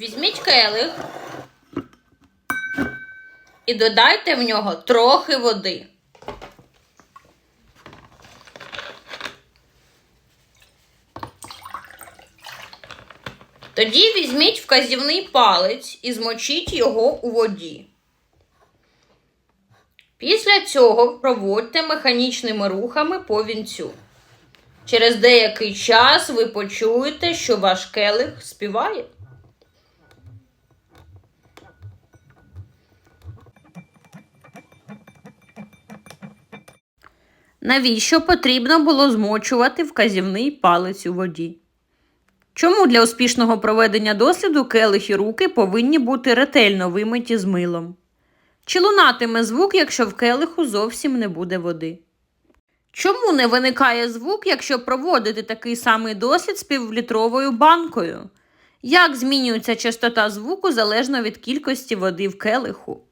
Візьміть келих і додайте в нього трохи води. Тоді візьміть вказівний палець і змочіть його у воді. Після цього проводьте механічними рухами по вінцю. Через деякий час ви почуєте, що ваш келих співає. Навіщо потрібно було змочувати вказівний палець у воді? Чому для успішного проведення досліду келих і руки повинні бути ретельно вимиті з милом? Чи лунатиме звук, якщо в келиху зовсім не буде води? Чому не виникає звук, якщо проводити такий самий дослід з півлітровою банкою? Як змінюється частота звуку залежно від кількості води в келиху?